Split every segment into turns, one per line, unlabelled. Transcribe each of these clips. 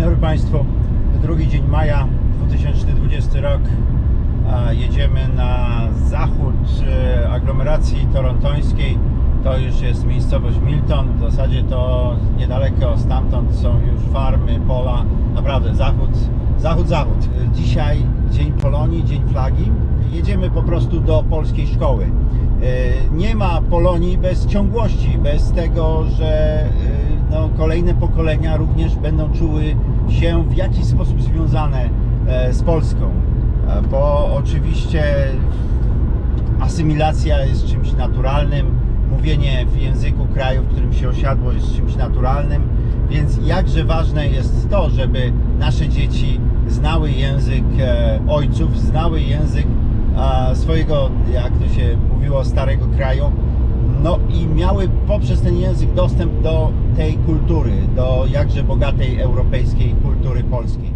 dobry Państwu. Drugi dzień maja 2020 rok. Jedziemy na zachód e, aglomeracji torontońskiej. To już jest miejscowość Milton. W zasadzie to niedaleko stamtąd są już farmy, pola. Naprawdę zachód, zachód, zachód. E, Dzisiaj Dzień Polonii, Dzień Flagi. Jedziemy po prostu do polskiej szkoły. E, Nie ma Polonii bez ciągłości, bez tego, że no, kolejne pokolenia również będą czuły się w jakiś sposób związane e, z Polską. E, Bo oczywiście asymilacja jest czymś naturalnym, mówienie w języku kraju, w którym się osiadło jest czymś naturalnym, więc jakże ważne jest to, żeby nasze dzieci znały język e, ojców, znały język swojego, jak to się mówiło, starego kraju, no i miały poprzez ten język dostęp do tej kultury, do jakże bogatej europejskiej kultury polskiej.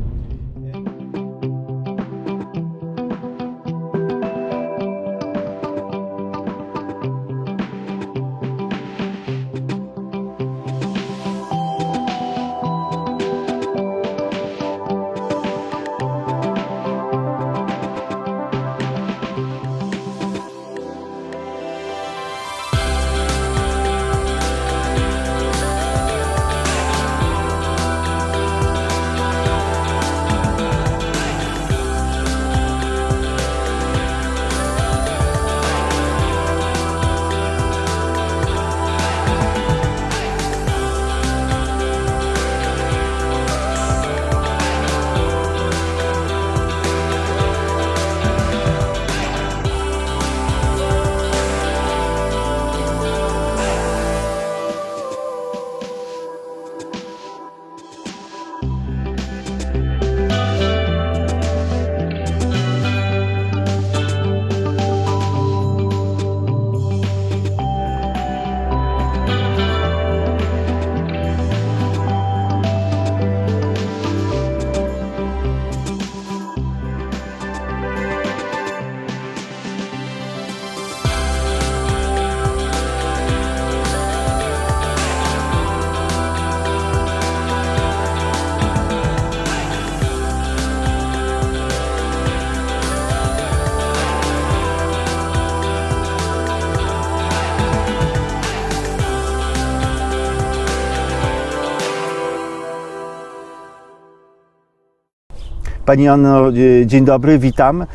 Pani Anno, e, dzień dobry, witam. E,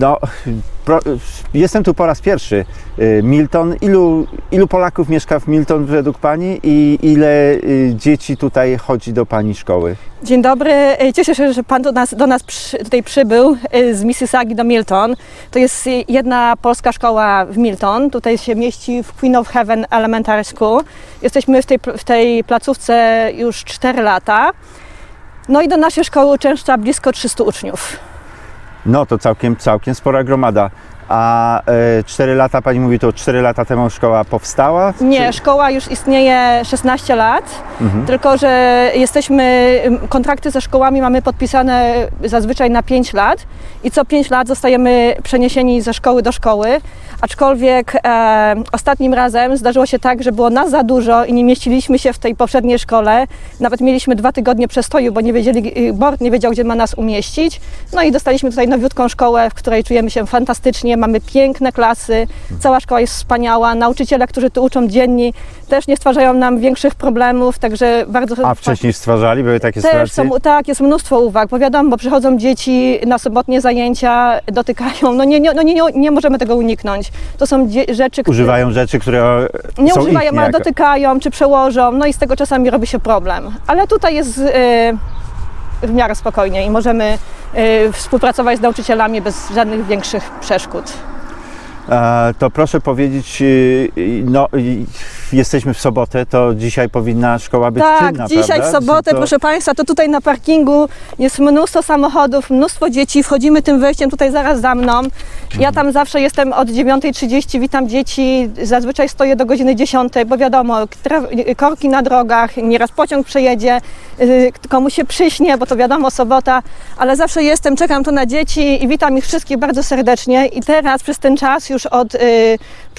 No, pro, jestem tu po raz pierwszy. E, Milton, ilu, ilu Polaków mieszka w Milton według Pani i ile dzieci tutaj chodzi do Pani szkoły?
Dzień dobry. E, Cieszę się, że Pan do nas, do nas przy, tutaj przybył e, z Mississaugi do Milton. To jest jedna polska szkoła w Milton. Tutaj się mieści w Queen of Heaven Elementary School. Jesteśmy w tej, w tej placówce już 4 lata. No i do naszej szkoły uczęszcza blisko 300 uczniów.
No to całkiem, całkiem spora gromada. A e, 4 lata, Pani mówi, to 4 lata temu szkoła powstała?
Nie,
Czy-
szkoła już istnieje 16 lat,
Mhm.
tylko że jesteśmy, kontrakty ze szkołami mamy podpisane zazwyczaj na 5 lat i co 5 lat zostajemy przeniesieni ze szkoły do szkoły, aczkolwiek e, ostatnim razem zdarzyło się tak, że było nas za dużo i nie mieściliśmy się w tej poprzedniej szkole, nawet mieliśmy dwa tygodnie przestoju, bo nie wiedzieli, board nie wiedział, gdzie ma nas umieścić, no i dostaliśmy tutaj nowiutką szkołę, w której czujemy się fantastycznie, mamy piękne klasy, cała szkoła jest wspaniała, nauczyciele, którzy tu uczą dzienni, też nie stwarzają nam większych problemów, także bardzo...
A wcześniej stwarzali, były takie
Też
sytuacje?
są, tak, jest mnóstwo uwag, bo wiadomo, bo przychodzą dzieci na sobotnie zajęcia, dotykają, no nie, nie, no nie, nie, nie możemy tego uniknąć. To są rzeczy, które
Używają rzeczy, które
nie
są
używają,
ich
ale dotykają czy przełożą, no i z tego czasami robi się problem. Ale tutaj jest y, w miarę spokojnie i możemy y, współpracować z nauczycielami bez żadnych większych przeszkód.
E, To proszę powiedzieć, y, no jesteśmy w sobotę, to dzisiaj powinna szkoła być
Tak,
czynna,
dzisiaj
prawda?
w sobotę,
To-
proszę Państwa, to tutaj na parkingu jest mnóstwo samochodów, mnóstwo dzieci. Wchodzimy tym wejściem tutaj zaraz za mną. Ja tam zawsze jestem od 9.30, witam dzieci. Zazwyczaj stoję do godziny 10, bo wiadomo, korki na drogach, nieraz pociąg przejedzie, yy, komuś się przyśnie, bo to wiadomo, sobota, ale zawsze jestem, czekam tu na dzieci i witam ich wszystkich bardzo serdecznie. I teraz przez ten czas już od, yy,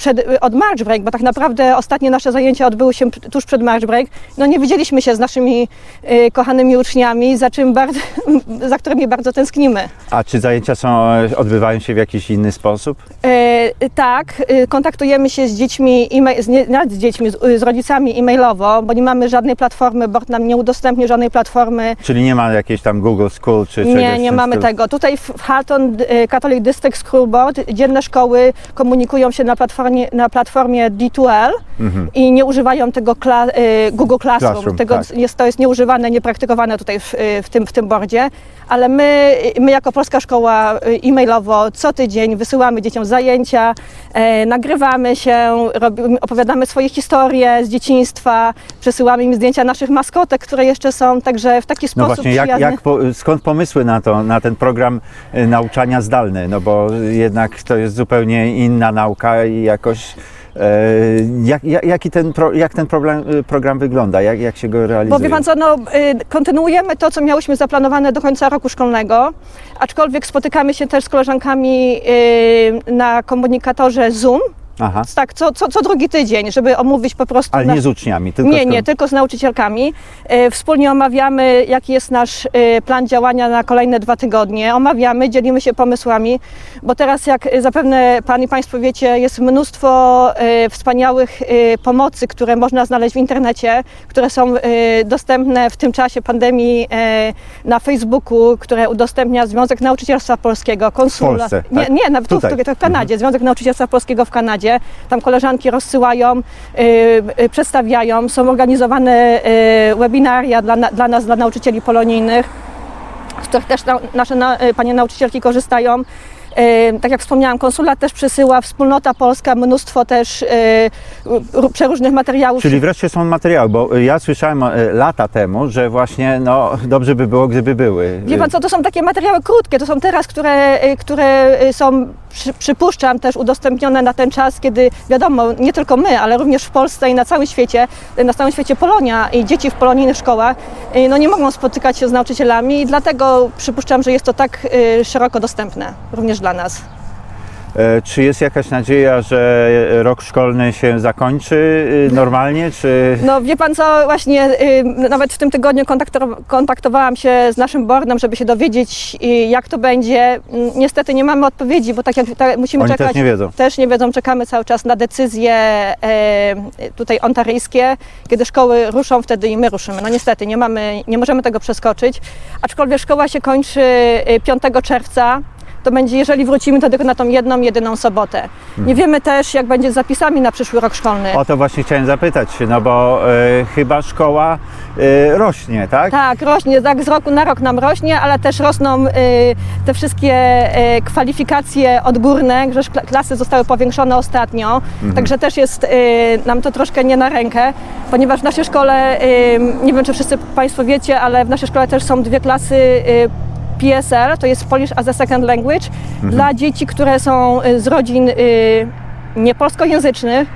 przed, od March Break, bo tak naprawdę ostatnie nasze zajęcia odbyły się tuż przed march break, no nie widzieliśmy się z naszymi y, kochanymi uczniami, za, czym bardzo, za którymi bardzo tęsknimy.
A czy zajęcia są, odbywają się w jakiś inny sposób?
E, tak, e, kontaktujemy się z dziećmi, e-mail, z, nie, nawet z dziećmi, z, z rodzicami e-mailowo, bo nie mamy żadnej platformy, BORD nam nie udostępni żadnej platformy.
Czyli nie ma jakiejś tam Google School czy czegoś
Nie, nie mamy
stylu?
tego. Tutaj w Halton e, Catholic District School Board dzienne szkoły komunikują się na platformie, na platformie D2L i nie używają tego kla, e, Google Classroom.
Classroom,
tego
tak.
jest, to jest nieużywane, niepraktykowane tutaj w, e, w, tym, w tym bordzie, ale my, my jako Polska Szkoła e-mailowo co tydzień wysyłamy dzieciom zajęcia, e, nagrywamy się, robimy, opowiadamy swoje historie z dzieciństwa, przesyłamy im zdjęcia naszych maskotek, które jeszcze są, także w taki
No
sposób
właśnie, jak, jak po, skąd pomysły na to, na ten program y, nauczania zdalny? No bo jednak to jest zupełnie inna nauka i jakoś e, jak, jak, jaki ten jak ten problem, y, program wygląda? Jak, jak się go realizuje?
Bo wie pan co, no, y, kontynuujemy to, co miałyśmy zaplanowane do końca roku szkolnego, aczkolwiek spotykamy się też z koleżankami y, na komunikatorze Zoom,
Aha.
tak, co, co, co drugi tydzień, żeby omówić po prostu...
Ale
nasz-
nie z uczniami, tylko
nie,
z
nie, tylko z nauczycielkami. E, Wspólnie omawiamy, jaki jest nasz e, plan działania na kolejne dwa tygodnie. Omawiamy, dzielimy się pomysłami, bo teraz, jak zapewne Pan i Państwo wiecie, jest mnóstwo e, wspaniałych pomocy, które można znaleźć w internecie, które są dostępne w tym czasie pandemii na Facebooku, które udostępnia Związek Nauczycielstwa Polskiego, Konsula.
Polsce,
nie,
tak?
nie, nawet tu, w,
Tutaj.
w Kanadzie, Związek Nauczycielstwa Polskiego w Kanadzie. Tam koleżanki rozsyłają, y, y, przedstawiają, są organizowane y, webinaria dla, dla nas, dla nauczycieli polonijnych, z których też na, nasze na, panie nauczycielki korzystają. Tak jak wspomniałam, konsulat też przesyła, wspólnota polska, mnóstwo też r- przeróżnych materiałów.
Czyli wreszcie są materiały, bo y, ja słyszałem y, lata temu, że właśnie no, dobrze by było, gdyby były.
Wie pan co, to są takie materiały krótkie, to są teraz, które, które są, przy, przypuszczam, też udostępnione na ten czas, kiedy wiadomo, nie tylko my, ale również w Polsce i na całym świecie, na całym świecie Polonia i dzieci w polonijnych szkołach, no nie mogą spotykać się z nauczycielami i dlatego przypuszczam, że jest to tak szeroko dostępne, również dla nas.
E, Czy jest jakaś nadzieja, że rok szkolny się zakończy y, normalnie, czy...
No wie pan co, właśnie y, nawet w tym tygodniu kontaktowa- kontaktowałam się z naszym boardem, żeby się dowiedzieć y, jak to będzie. Mm, Niestety nie mamy odpowiedzi, bo tak jak tak, musimy
Oni
czekać.
też nie wiedzą.
Też nie wiedzą, czekamy cały czas na decyzje e, tutaj ontaryjskie. Kiedy szkoły ruszą, wtedy i my ruszymy. No niestety, nie, mamy, nie możemy tego przeskoczyć. Aczkolwiek szkoła się kończy y, 5 czerwca. To będzie, jeżeli wrócimy, to tylko na tą jedną, jedyną sobotę. Nie wiemy też, jak będzie z zapisami na przyszły rok szkolny.
O to właśnie chciałem zapytać, no bo e, chyba szkoła e, rośnie, tak?
Tak, rośnie, tak z roku na rok nam rośnie, ale też rosną y, te wszystkie y, kwalifikacje odgórne, kla- klasy zostały powiększone ostatnio, także też jest y, nam to troszkę nie na rękę, ponieważ w naszej szkole, y, nie wiem czy wszyscy Państwo wiecie, ale w naszej szkole też są dwie klasy y, PSL, to jest Polish as a Second Language, dla dzieci, które są y, z rodzin y, niepolskojęzycznych,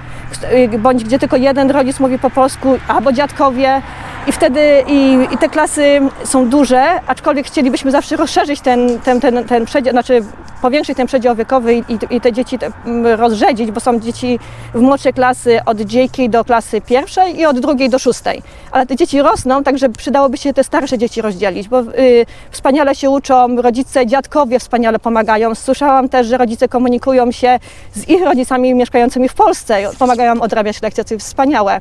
y, bądź gdzie tylko jeden rodzic mówi po polsku, albo dziadkowie. I wtedy i, i te klasy są duże, aczkolwiek chcielibyśmy zawsze rozszerzyć ten, ten, ten, ten przedział, znaczy powiększyć ten przedział wiekowy i, i, te dzieci rozrzedzić, bo są dzieci w młodszej klasy od JK do klasy pierwszej i od drugiej do szóstej. Ale te dzieci rosną, także przydałoby się te starsze dzieci rozdzielić, bo y, wspaniale się uczą, rodzice, dziadkowie wspaniale pomagają. Słyszałam też, że rodzice komunikują się z ich rodzicami mieszkającymi w Polsce, pomagają odrabiać lekcje, co jest wspaniałe.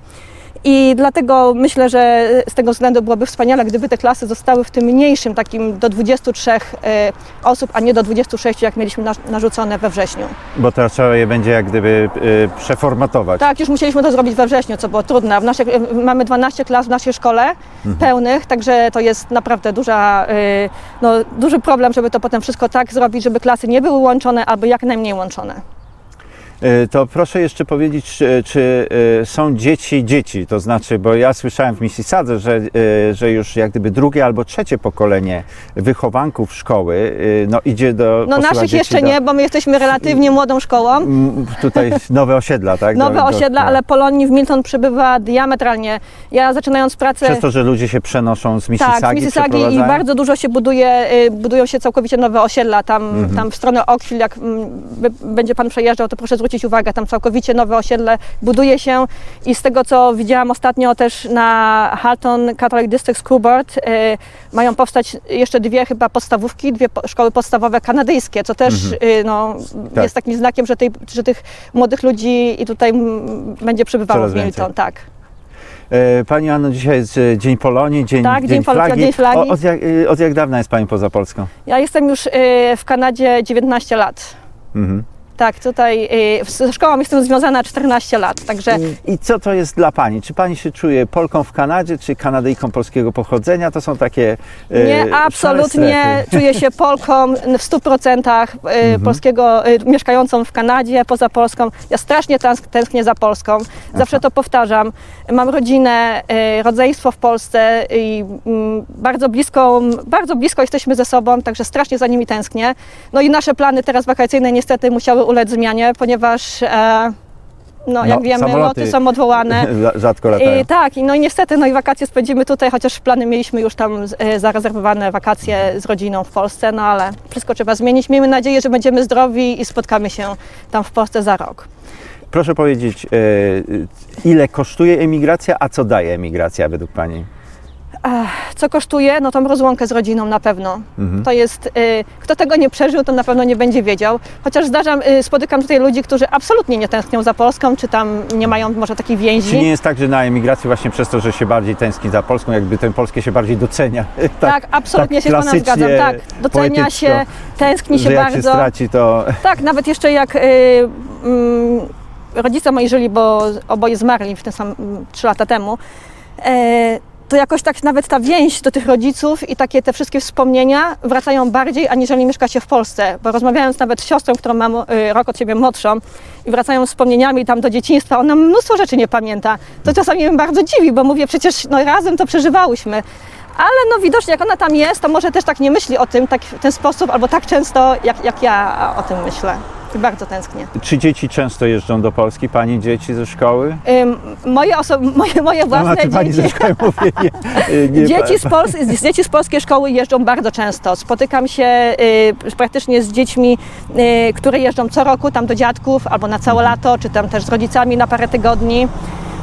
I dlatego myślę, że z tego względu byłoby wspaniale, gdyby te klasy zostały w tym mniejszym, takim do 23 y, osób, a nie do 26, jak mieliśmy narzucone we wrześniu.
Bo teraz trzeba je będzie jak gdyby e, przeformatować.
Tak, już musieliśmy to zrobić we wrześniu, co było trudne. W naszej, mamy 12 klas w naszej szkole pełnych, także to jest naprawdę duża, y, no, duży problem, żeby to potem wszystko tak zrobić, żeby klasy nie były łączone albo jak najmniej łączone.
E, To proszę jeszcze powiedzieć, czy, czy e, są dzieci dzieci, to znaczy, bo ja słyszałem w Mississadze, że, e, że już jak gdyby drugie albo trzecie pokolenie wychowanków szkoły e, no, idzie do
No naszych jeszcze
do,
nie, bo my jesteśmy relatywnie młodą szkołą.
m, Tutaj nowe osiedla, tak?
Nowe
Do-
osiedla,
do-
ale Polonii w Milton przybywa diametralnie. Ja zaczynając pracę...
Przez to, że ludzie się przenoszą z Mississagi,
Tak, z Mississaugi i bardzo dużo się buduje, y, budują się całkowicie nowe osiedla. Tam,
Mhm.
tam w stronę Oakville, jak mm, będzie Pan przejeżdżał, to proszę zwrócić zwrócić uwagę. Tam całkowicie nowe osiedle buduje się i z tego, co widziałam ostatnio też na Halton Catholic District School Board, y, mają powstać jeszcze dwie chyba podstawówki, dwie po- szkoły podstawowe kanadyjskie, co też y, no,
Tak.
jest takim znakiem, że, tej, że tych młodych ludzi i tutaj będzie przybywało
Coraz
w Milton. Tak.
E, Pani Anno, dzisiaj jest e, Dzień Polonii, Dzień,
Tak, Dzień Polonii, Dzień Flagi.
O, od, jak, e, od jak dawna jest Pani poza Polską?
Ja jestem już y, w Kanadzie 19 lat.
Mhm.
Tak, tutaj y, ze szkołą jestem związana 14 lat, także
I co to jest dla Pani? Czy Pani się czuje Polką w Kanadzie, czy Kanadyjką polskiego pochodzenia? To są takie e,
nie,
szare
absolutnie
strefy.
czuję się Polką w 100% y,
Mhm.
polskiego, y, mieszkającą w Kanadzie, poza Polską. Ja strasznie tęsk- tęsknię za Polską, zawsze to powtarzam. Mam rodzinę, y, rodzeństwo w Polsce i mm, bardzo blisko, bardzo blisko jesteśmy ze sobą, także strasznie za nimi tęsknię. No i nasze plany teraz wakacyjne niestety musiały ulec zmianie, ponieważ e, no, jak
No,
wiemy,
samoloty
loty są odwołane.
Rza- Rzadko latają.
I, tak, i no i niestety, no i wakacje spędzimy tutaj, chociaż plany mieliśmy już tam e, zarezerwowane wakacje z rodziną w Polsce, no ale wszystko trzeba zmienić. Miejmy nadzieję, że będziemy zdrowi i spotkamy się tam w Polsce za rok.
Proszę powiedzieć, e, ile kosztuje emigracja, a co daje emigracja według Pani?
Co kosztuje? No tą rozłąkę z rodziną na pewno.
Mhm.
To jest, y, kto tego nie przeżył, to na pewno nie będzie wiedział. Chociaż zdarzam, y, spotykam tutaj ludzi, którzy absolutnie nie tęsknią za Polską, czy tam nie mają może takiej więzi.
Czy nie jest tak, że na emigracji właśnie przez to, że się bardziej tęskni za Polską, jakby tę Polskę się bardziej docenia?
Tak, absolutnie
tak
się z Panem zgadzam. Tak, docenia się, tęskni się bardzo.
się straci, to...
Tak, nawet jeszcze jak y, mm, rodzice moi żyli, bo oboje zmarli w ten sam mm, trzy lata temu, e, to jakoś tak nawet ta więź do tych rodziców i takie te wszystkie wspomnienia wracają bardziej, aniżeli mieszka się w Polsce. Bo rozmawiając nawet z siostrą, którą mam y, rok od siebie młodszą i wracają wspomnieniami tam do dzieciństwa, ona mnóstwo rzeczy nie pamięta. To czasami mnie bardzo dziwi, bo mówię, przecież no, razem to przeżywałyśmy. Ale no widocznie jak ona tam jest, to może też tak nie myśli o tym tak w ten sposób, albo tak często, jak, jak ja o tym myślę. Bardzo tęsknię.
Czy dzieci często jeżdżą do Polski, Pani dzieci ze szkoły?
Ym, moje, oso- moje, moje własne
Znaczy Pani
dzieci,
ze szkoły mówię, nie, nie,
dzieci, z Pols- z- dzieci z polskiej szkoły jeżdżą bardzo często. Spotykam się y, praktycznie z dziećmi, y, które jeżdżą co roku tam do dziadków albo na całe lato, czy tam też z rodzicami na parę tygodni.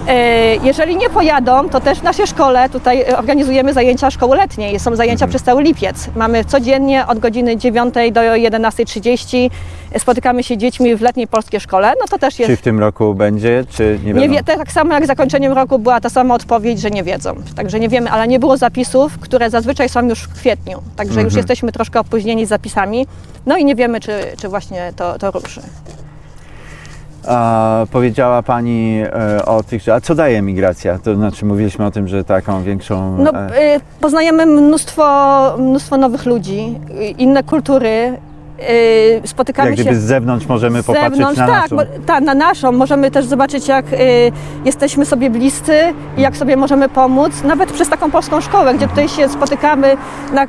Y, Jeżeli nie pojadą, to też w naszej szkole tutaj y, organizujemy zajęcia szkoły letniej. Są zajęcia przez cały lipiec. Mamy codziennie od godziny 9 do 11.30 spotykamy się z dziećmi w letniej polskiej szkole. No to też jest
Czy w tym roku będzie, czy nie
nie
wiadomo?
wie, tak samo jak zakończeniem roku była ta sama odpowiedź, że nie wiedzą. Także nie wiemy, ale nie było zapisów, które zazwyczaj są już w kwietniu. Także
Mhm.
już jesteśmy troszkę opóźnieni z zapisami. No i nie wiemy, czy, czy właśnie to, to ruszy.
A, powiedziała Pani e, o tych, że- a co daje emigracja? To znaczy mówiliśmy o tym, że taką większą...
No,
e,
y, poznajemy mnóstwo, mnóstwo nowych ludzi, y, inne kultury. Y, Spotykamy
jak
się
gdyby z zewnątrz możemy popatrzeć
zewnątrz,
na
tak,
naszą...
bo, tak, na naszą. Możemy też zobaczyć, jak y, jesteśmy sobie bliscy i jak sobie możemy pomóc, nawet przez taką polską szkołę, gdzie tutaj się spotykamy na y,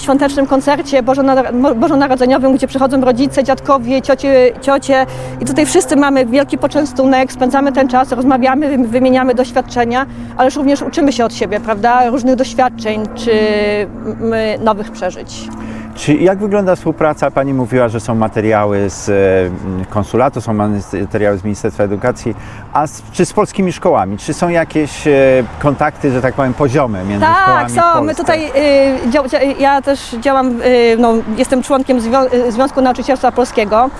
świątecznym koncercie bożonar- bożonarodzeniowym, gdzie przychodzą rodzice, dziadkowie, ciocie, ciocie i tutaj wszyscy mamy wielki poczęstunek, spędzamy ten czas, rozmawiamy, wym- wymieniamy doświadczenia, ależ również uczymy się od siebie, prawda, różnych doświadczeń czy nowych przeżyć.
Czy jak wygląda współpraca? Pani mówiła, że są materiały z e, konsulatu, są materiały z Ministerstwa Edukacji, a z, czy z polskimi szkołami? Czy są jakieś e, kontakty, że tak powiem, poziome między szkołami
Tak, są. My tutaj, dzia- ja też działam, no, jestem członkiem Zwią- Związku Nauczycielstwa Polskiego.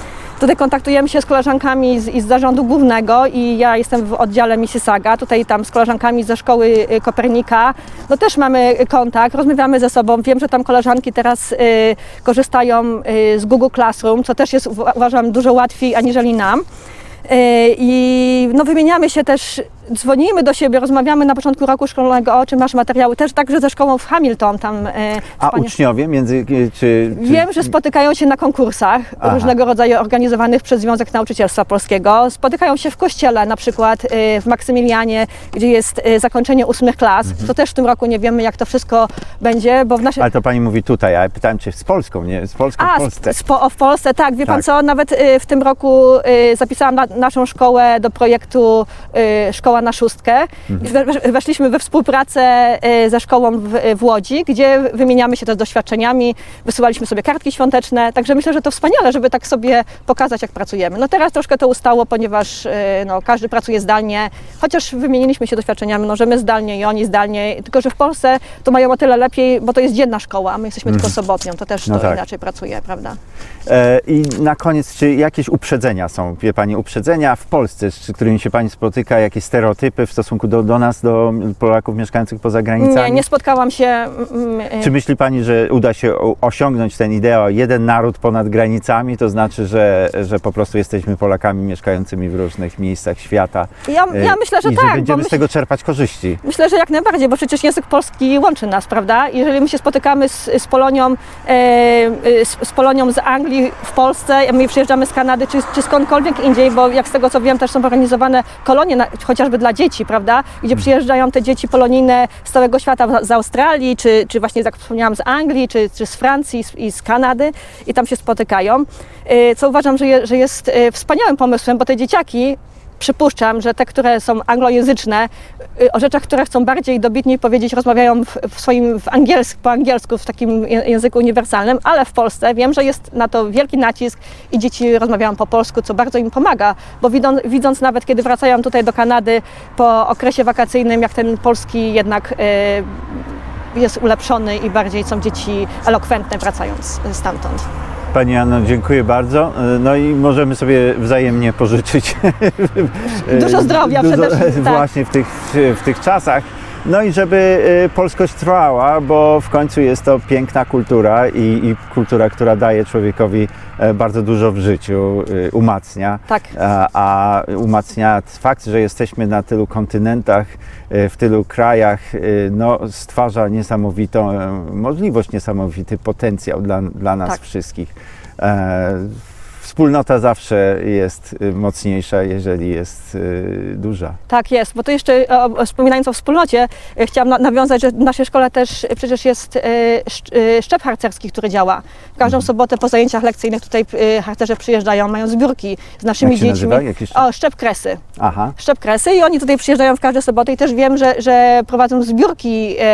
Tutaj kontaktujemy się z koleżankami z, z zarządu głównego i ja jestem w oddziale Mississauga, tutaj tam z koleżankami ze szkoły y, Kopernika. No też mamy kontakt, rozmawiamy ze sobą. Wiem, że tam koleżanki teraz y, korzystają y, z Google Classroom, co też jest uwa- uważam dużo łatwiej aniżeli nam. Y, I no, wymieniamy się też, dzwonimy do siebie, rozmawiamy na początku roku szkolnego, o czym masz materiały, też także ze szkołą w Hamilton tam. y,
A
panie-
uczniowie między... e, Czy, czy,
Wiem, że spotykają się na konkursach
Aha.
różnego rodzaju organizowanych przez Związek Nauczycielstwa Polskiego. Spotykają się w kościele, na przykład y, w Maksymilianie, gdzie jest y, zakończenie ósmych klas.
Mhm.
To też w tym roku nie wiemy, jak to wszystko będzie, bo w naszej...
Ale to Pani mówi tutaj, a ja pytałem, czy z Polską, nie? Z Polską
A,
w Polsce.
z, po, w Polsce, tak. Wie pan
Tak.
co, nawet y, w tym roku y, zapisałam na, naszą szkołę do projektu y, Szkoły szkoła na szóstkę. We- Weszliśmy we współpracę e, ze szkołą w, w Łodzi, gdzie wymieniamy się też doświadczeniami, wysyłaliśmy sobie kartki świąteczne, także myślę, że to wspaniale, żeby tak sobie pokazać, jak pracujemy. No teraz troszkę to ustało, ponieważ e, no, każdy pracuje zdalnie, chociaż wymieniliśmy się doświadczeniami, no, że my zdalnie i oni zdalnie, tylko że w Polsce to mają o tyle lepiej, bo to jest dzienna szkoła, a my jesteśmy tylko sobotnią, to też
No
to
tak.
inaczej pracuje, prawda?
E, I na koniec, czy jakieś uprzedzenia są, wie Pani, uprzedzenia w Polsce, z którymi się Pani spotyka, jakieś stereotypy w stosunku do, do nas, do Polaków mieszkających poza granicami?
Nie, nie spotkałam się... mm, e,
Czy myśli Pani, że uda się osiągnąć ten ideał jeden naród ponad granicami? To znaczy, że, że po prostu jesteśmy Polakami mieszkającymi w różnych miejscach świata.
Ja,
e,
ja myślę, że
i
tak,
że będziemy
myśl,
z tego czerpać korzyści.
myślę, że jak najbardziej, bo przecież język polski łączy nas, prawda? Jeżeli my się spotykamy z, z Polonią, e, e, z, z Polonią z Anglii w Polsce, my przyjeżdżamy z Kanady czy, czy skądkolwiek indziej, bo jak z tego co wiem, też są organizowane kolonie, na, chociażby dla dzieci, prawda? Gdzie przyjeżdżają te dzieci polonijne z całego świata, z Australii, czy, czy właśnie, jak wspomniałam, z Anglii, czy, czy z Francji i z, Kanady i tam się spotykają. E, Co uważam, że, je, że jest e, wspaniałym pomysłem, bo te dzieciaki przypuszczam, że te, które są anglojęzyczne, y, o rzeczach, które chcą bardziej dobitniej powiedzieć, rozmawiają w, swoim w angielsk, po angielsku, w takim języku uniwersalnym, ale w Polsce wiem, że jest na to wielki nacisk i dzieci rozmawiają po polsku, co bardzo im pomaga, bo widzą, widząc nawet, kiedy wracają tutaj do Kanady po okresie wakacyjnym, jak ten polski jednak y, jest ulepszony i bardziej są dzieci elokwentne wracając stamtąd.
Pani Anno, dziękuję bardzo. No i możemy sobie wzajemnie pożyczyć.
Dużo zdrowia przede wszystkim, tak.
Właśnie w tych, w tych czasach. No i żeby e, polskość trwała, bo w końcu jest to piękna kultura i, i kultura, która daje człowiekowi e, bardzo dużo w życiu, e, umacnia.
Tak.
A, a umacnia fakt, że jesteśmy na tylu kontynentach, e, w tylu krajach, e, no, stwarza niesamowitą e, możliwość, niesamowity potencjał dla, dla nas
Tak.
wszystkich. Wspólnota zawsze jest e, mocniejsza, jeżeli jest e, duża.
Tak jest, bo to jeszcze wspominając o wspólnocie, e, chciałam na, nawiązać, że w naszej szkole też przecież jest szcz- szczep harcerski, który działa. W każdą
Mhm.
sobotę po zajęciach lekcyjnych tutaj harcerze przyjeżdżają, mają zbiórki z naszymi
Jak
dziećmi. O, szczep kresy.
Aha.
Szczep kresy i oni tutaj przyjeżdżają w każdą sobotę i też wiem, że, że prowadzą zbiórki. E,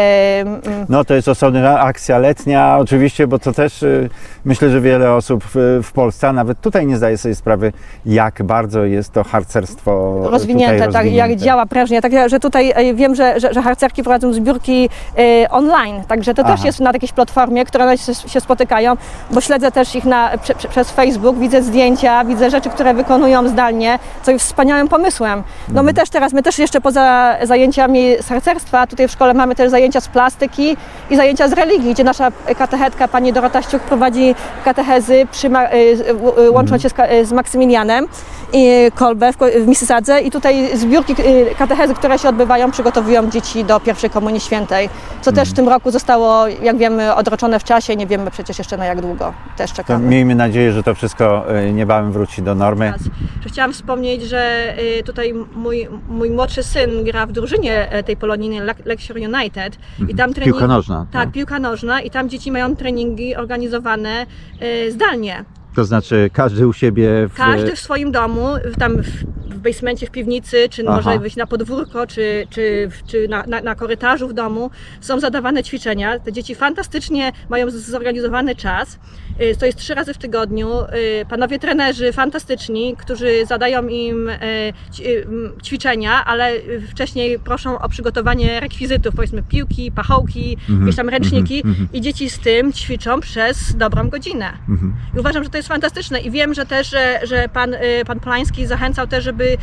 m,
No to jest osobna akcja letnia oczywiście, bo to też y, myślę, że wiele osób w, Polsce, a nawet tutaj nie zdaje sobie sprawy, jak bardzo jest to harcerstwo
rozwinięte, tak, jak
rozwinięte.
działa prężnie. Tak, że tutaj e, wiem, że, że, że harcerki prowadzą zbiórki e, online, także to też
Aha.
jest na jakiejś platformie, które się, się spotykają, bo śledzę też ich na, prze, prze, przez Facebook, widzę zdjęcia, widzę rzeczy, które wykonują zdalnie, co jest wspaniałym pomysłem. No
Mhm.
my też teraz, my też jeszcze poza zajęciami z harcerstwa, tutaj w szkole mamy też zajęcia z plastyki i zajęcia z religii, gdzie nasza katechetka, pani Dorota Ściuk prowadzi katechezy, przy, y, y, y, łącząc się z, y, z Maksymilianem i Kolbe w, w Mississadze i tutaj zbiórki y, katechezy, które się odbywają, przygotowują dzieci do pierwszej Komunii Świętej, co też w tym roku zostało, jak wiemy, odroczone w czasie, nie wiemy przecież jeszcze na jak długo, też
To
czekamy.
miejmy nadzieję, że to wszystko y, niebawem wróci do normy.
chciałam wspomnieć, że tutaj mój, mój młodszy syn gra w drużynie e, tej polonijnej Le- Lecture United i tam trening...
Piłka nożna.
Tak,
no.
piłka nożna i tam dzieci mają treningi organizowane zdalnie.
To znaczy każdy u siebie w,
Każdy w swoim domu, tam w, w basemencie, w piwnicy, czy
Aha.
może wyjść na podwórko, czy, czy, czy na, na, na korytarzu w domu, są zadawane ćwiczenia. Te dzieci fantastycznie mają zorganizowany czas. Y, To jest trzy razy w tygodniu. Y, Panowie trenerzy fantastyczni, którzy zadają im y, ćwiczenia, ale wcześniej proszą o przygotowanie rekwizytów, powiedzmy piłki, pachołki,
Mhm,
jakieś tam ręczniki
mhm, mhm.
i dzieci z tym ćwiczą przez dobrą godzinę.
Mhm.
I uważam, że to jest fantastyczne i wiem, że też, że, że pan, pan Plański zachęcał też, żeby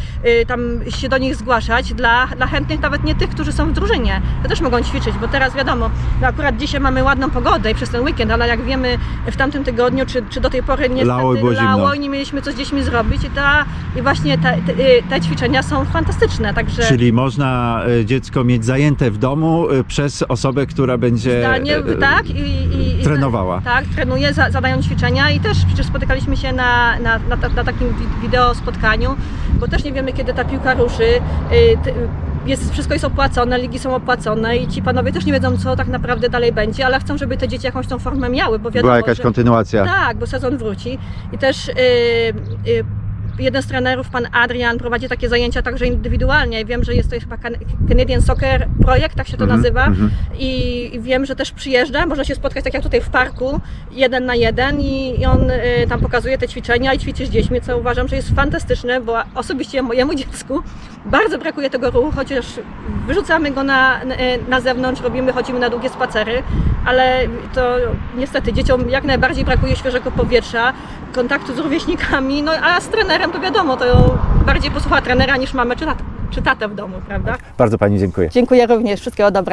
tam się do nich zgłaszać dla, dla chętnych, nawet nie tych, którzy są w drużynie. To też mogą ćwiczyć, bo teraz wiadomo, no akurat dzisiaj mamy ładną pogodę i przez ten weekend, ale jak wiemy w tamtym tygodniu, czy, czy do tej pory niestety
Lało było zimno.
lało i nie mieliśmy co z dziećmi zrobić i, ta, i właśnie te, te, y, te ćwiczenia są fantastyczne, także...
Czyli można e, dziecko mieć zajęte w domu e, przez osobę, która będzie
Zdalnie,
e,
tak, i, i, i
trenowała.
Tak, trenuje, za, zadają ćwiczenia i też przecież spotykaliśmy się na, na, na, na takim wi- wideo spotkaniu, bo też nie wiemy kiedy ta piłka ruszy. Y, ty- Jest, wszystko jest opłacone, ligi są opłacone i ci panowie też nie wiedzą, co tak naprawdę dalej będzie, ale chcą, żeby te dzieci jakąś tą formę miały, bo wiadomo,
Była jakaś
że...
kontynuacja.
Tak, bo sezon wróci i też y, y, jeden z trenerów, pan Adrian, prowadzi takie zajęcia także indywidualnie. Wiem, że jest to chyba Can- Canadian Soccer Projekt, tak się to
Mhm,
nazywa.
mhm.
I wiem, że też przyjeżdża, można się spotkać tak jak tutaj w parku, jeden na jeden i, i on y, tam pokazuje te ćwiczenia i ćwiczy z dziećmi, co uważam, że jest fantastyczne, bo osobiście mojemu dziecku bardzo brakuje tego ruchu, chociaż wyrzucamy go na, na, na zewnątrz, robimy, chodzimy na długie spacery, ale to niestety dzieciom jak najbardziej brakuje świeżego powietrza, kontaktu z rówieśnikami, no a z trenerem to wiadomo, to bardziej posłucha trenera niż mamy czy, tat, czy tatę w domu, prawda?
Bardzo Pani dziękuję.
Dziękuję również, wszystkiego dobrego.